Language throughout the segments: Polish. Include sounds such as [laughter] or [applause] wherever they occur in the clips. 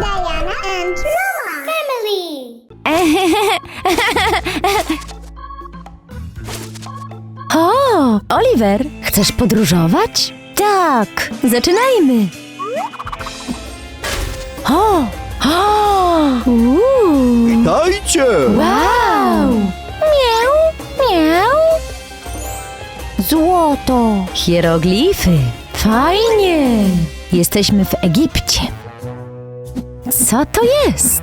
Diana and Noah. Family. [laughs] O, Oliver, chcesz podróżować? Tak, zaczynajmy. O, o, uuu, Dajcie! wow. Miau, miau. Złoto. Hieroglify. Fajnie. Jesteśmy w Egipcie. Co to jest?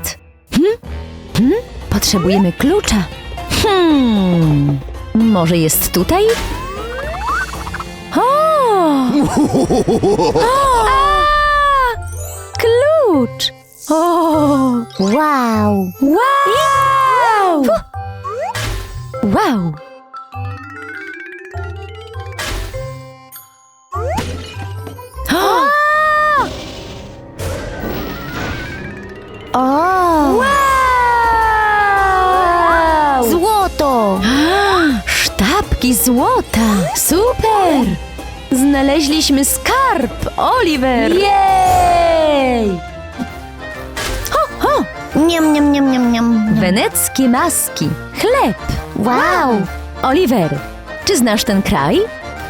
Hm? Hm? Potrzebujemy klucza. Hmm. Może jest tutaj? O! o! A! Klucz! O! Wow. Wow! Wow! O! Sztabki złota! Super! Znaleźliśmy skarb, Oliver! Jej! Ho, ho! Niam, niam, niam, niam, niam. Weneckie maski, chleb. Wow. Oliver, czy znasz ten kraj?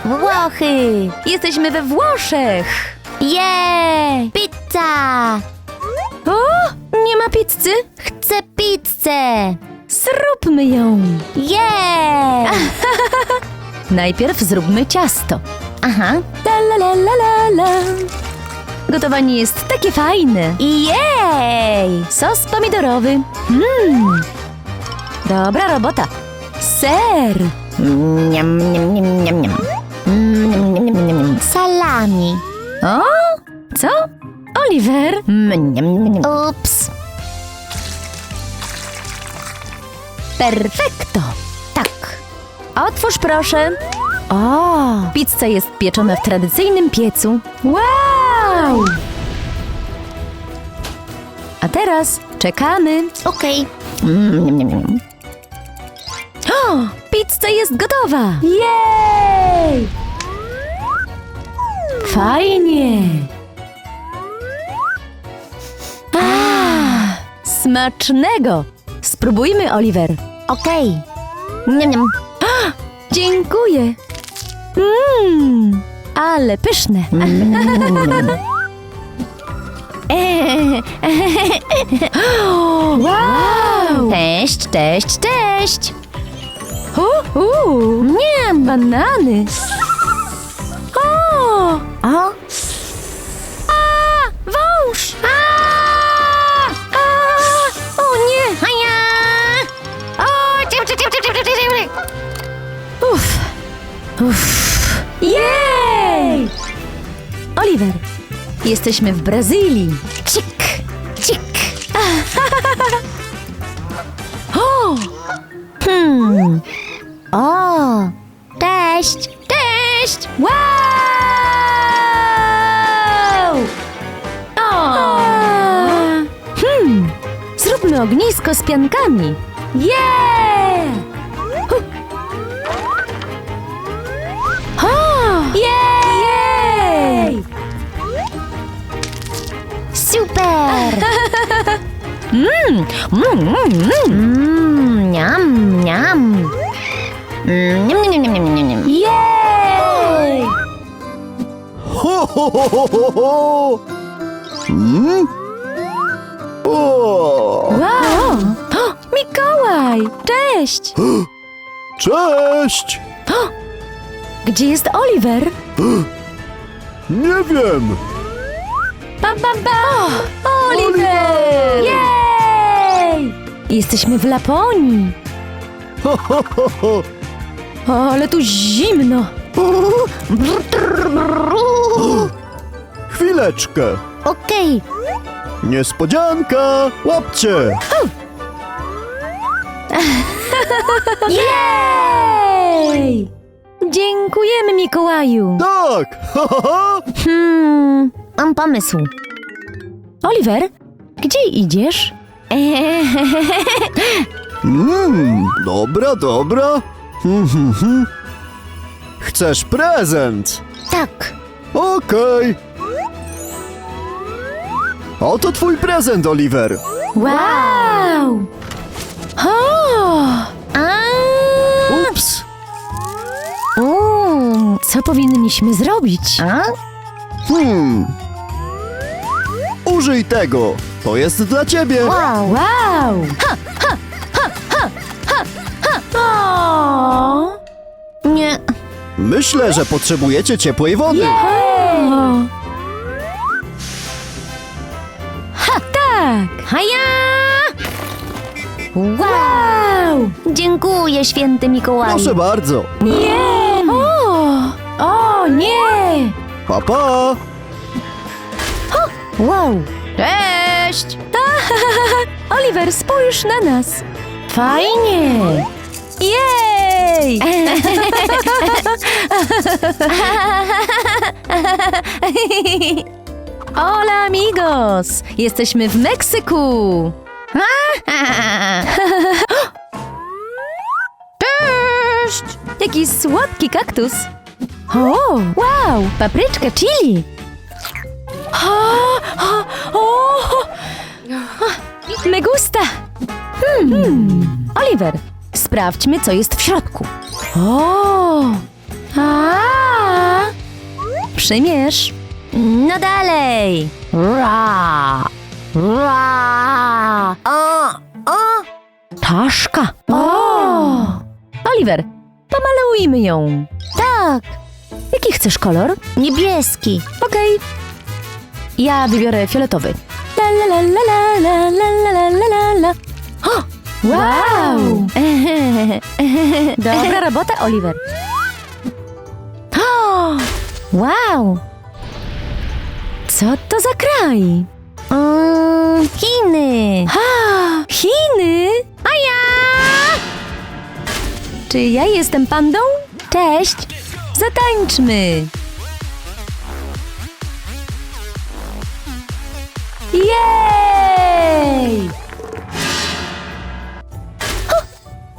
Włochy. Jesteśmy we Włoszech. Yeah. Pizza. O, nie ma pizzy? Chcę pizzę. Zróbmy ją. Yeah. [laughs] Najpierw zróbmy ciasto. Aha. La la la la la la. Gotowanie jest takie fajne. Jej. Sos pomidorowy. Mmm. Dobra robota. Ser. Niam, niam, niam, niam, niam. Mm, niam, niam, niam, niam, niam. Salami. O, co? Oliver? Mm, niam, niam, niam. Ups. Perfekto. Tak. Otwórz proszę. O, pizza jest pieczona w tradycyjnym piecu. Wow! A teraz czekamy. Okej. Mm. O, pizza jest gotowa. Jej! Fajnie. A, smacznego. Spróbujmy, Oliver. Okej. Niam, niam. [gasps] Dziękuję. Mmm, ale pyszne. [laughs] wow! Cześć, cześć, cześć. U, u, nie, banany. O! O, Uff! Jej! Oliver, jesteśmy w Brazylii. Cik, cik. [laughs] O! Hmm. O, cześć, cześć. Wow! O! Hmm, zróbmy ognisko z piankami. Yeah! Mm, mm, mm, mm. Mmm, niam, niam. Mm, niam, niam, niam, niam, niam, niam. Jej! Ho, ho, ho, ho, ho, ho! Hmm? O! Wow! O, [gasps] Mikołaj! Cześć! [gasps] Cześć! [gasps] Gdzie jest Oliver? Nie wiem! Ba, ba, ba! Oliver! Jej! Jesteśmy w Laponii. Ho, ho, ho, ho. O, ale tu zimno. Chwileczkę! Okej, Niespodzianka! Łapcie! Jej! Dziękujemy, Mikołaju. Tak! Hmm, mam pomysł. Oliver, gdzie idziesz? Mm, dobra, dobra. Hmm, hmm, hmm. Chcesz prezent? Tak, Okej. Oto twój prezent, Oliver. Wow! O! A, Ups. uuu, Co powinniśmy zrobić? a? Hmm. Użyj tego. To jest dla ciebie. Wow. Wow! O! Nie. Myślę, że potrzebujecie ciepłej wody. O! Ha, tak! Haja! Wow. Dziękuję, święty Mikołaju. Proszę bardzo. Nie! O! O, nie! Papa. Wow. Cześć! Oliver, spójrz na nas. Fajnie! Jej! Hola amigos! Jesteśmy w Meksyku! Cześć! Jaki słodki kaktus! O, wow! Papryczka chili! O, o, o, me gusta! Hmm. Oliver, sprawdźmy, co jest w środku. O! A! Przymierz! No dalej. Ra. Ra. O, o. Taszka! O! Oliver, pomalujmy ją. Tak. Jaki chcesz kolor? Niebieski. Okej. Ja wybiorę fioletowy. La la la la la la la la la la. O! Wow! Dobra robota, Oliver. Wow! Co to za kraj? Mm, Chiny. Chiny? A ja! Czy ja jestem pandą? Cześć! Zatańczmy! Jej!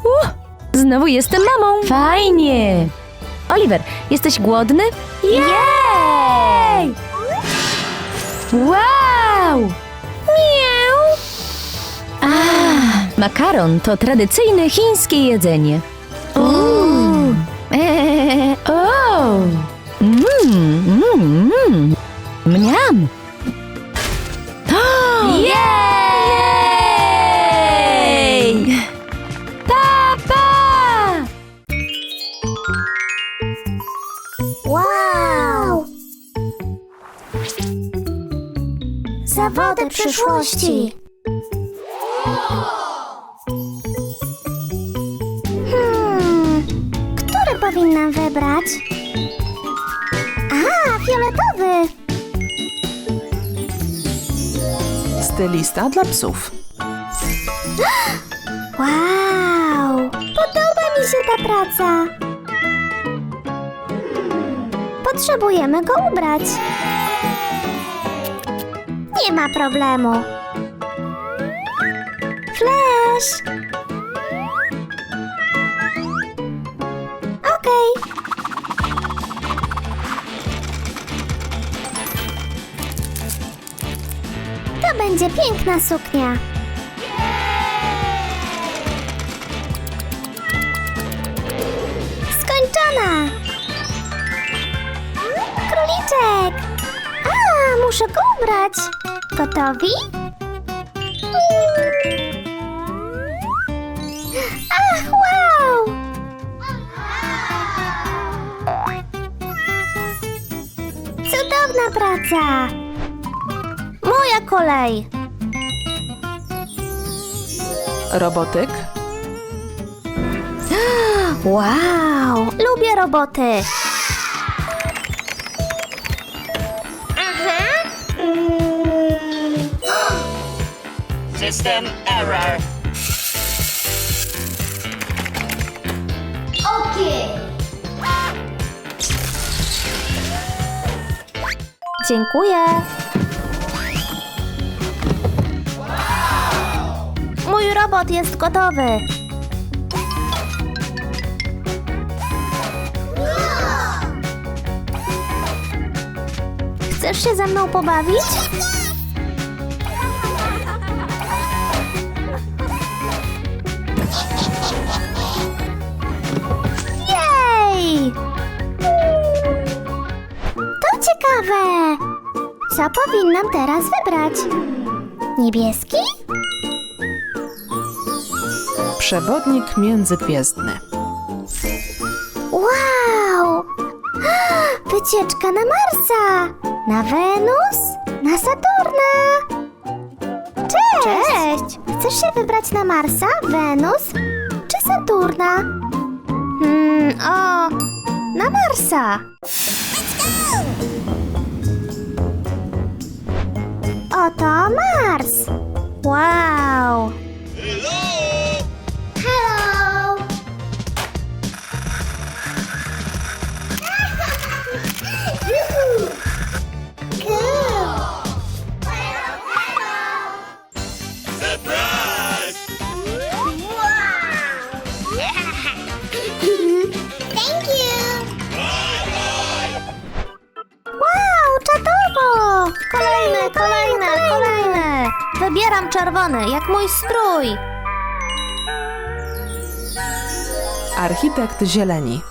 Uh, Znowu jestem mamą. Fajnie! Oliver, jesteś głodny? Jej! Wow! Miau! A, makaron to tradycyjne chińskie jedzenie. Uuu. Przyszłości. Hmm, który powinnam wybrać? A, fioletowy. Stylista dla psów. [gasps] Wow! Podoba mi się ta praca. Potrzebujemy go ubrać. Nie ma problemu. Flash! Okej. To będzie piękna suknia. Skończona! Króliczek! A, muszę go ubrać. Gotowi? Ach, wow! Cudowna praca! Moja kolej! Robotyk. [gasps] Wow! Lubię roboty! System error. Dziękuję. Mój robot jest gotowy. Chcesz się ze mną pobawić? Powinnam teraz wybrać? Niebieski? Przewodnik międzygwiezdny. Wow! Wycieczka na Marsa! Na Wenus? Na Saturna! Cześć! Cześć! Chcesz się wybrać na Marsa, Wenus czy Saturna? Hmm, o, na Marsa! Oto Mars! Wow! Jak mój strój! Architekt zieleni.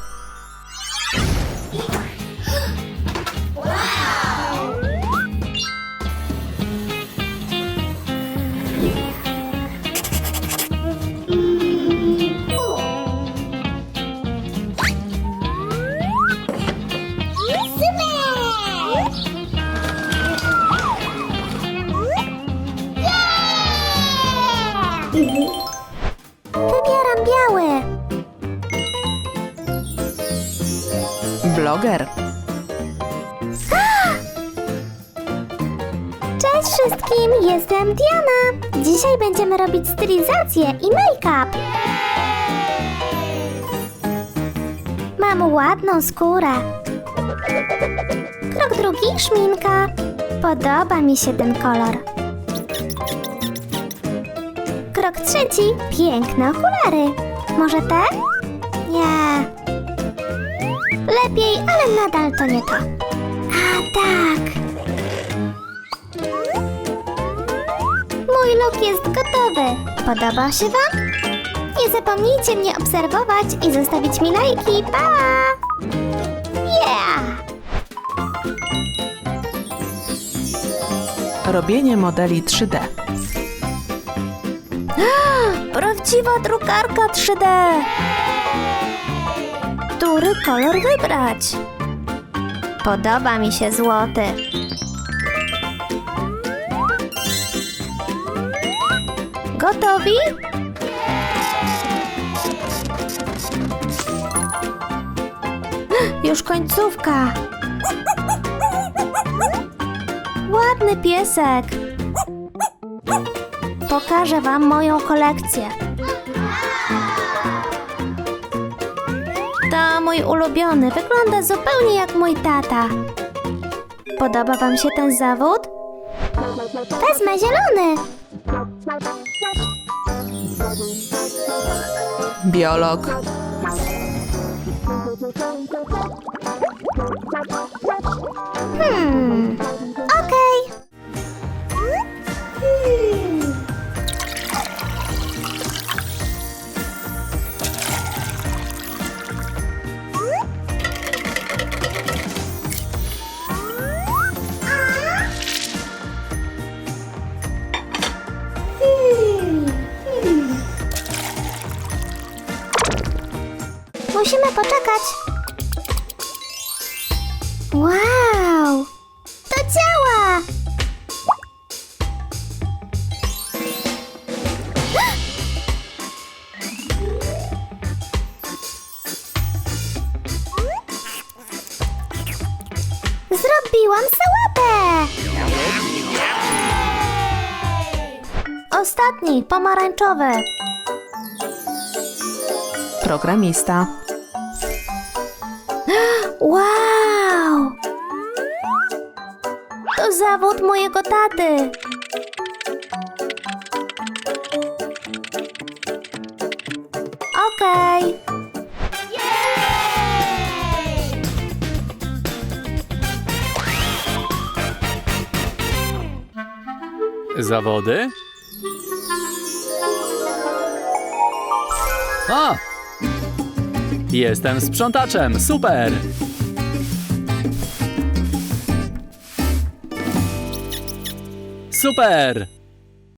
Wszystkim, jestem Diana. Dzisiaj będziemy robić stylizację i make-up. Mam ładną skórę. Krok drugi, szminka. Podoba mi się ten kolor. Krok trzeci, piękne okulary. Może te? Nie. Lepiej, ale nadal to nie to. A tak. Look jest gotowy. Podoba się Wam? Nie zapomnijcie mnie obserwować i zostawić mi lajki. Pa! Yeah! Robienie modeli 3D. [gasps] Prawdziwa drukarka 3D. Który kolor wybrać? Podoba mi się złoty. Gotowi? [gasps] Już końcówka. [laughs] Ładny piesek. Pokażę Wam moją kolekcję. To mój ulubiony. Wygląda zupełnie jak mój tata. Podoba Wam się ten zawód? Wezmę zielony. Biolog. Hmm. Okej. Musimy poczekać. Wow! To działa! Zrobiłam sałatę! Ostatni, pomarańczowy. Programista. Zawód mojego taty. Okej. Zawody? A! Jestem sprzątaczem, super! Super!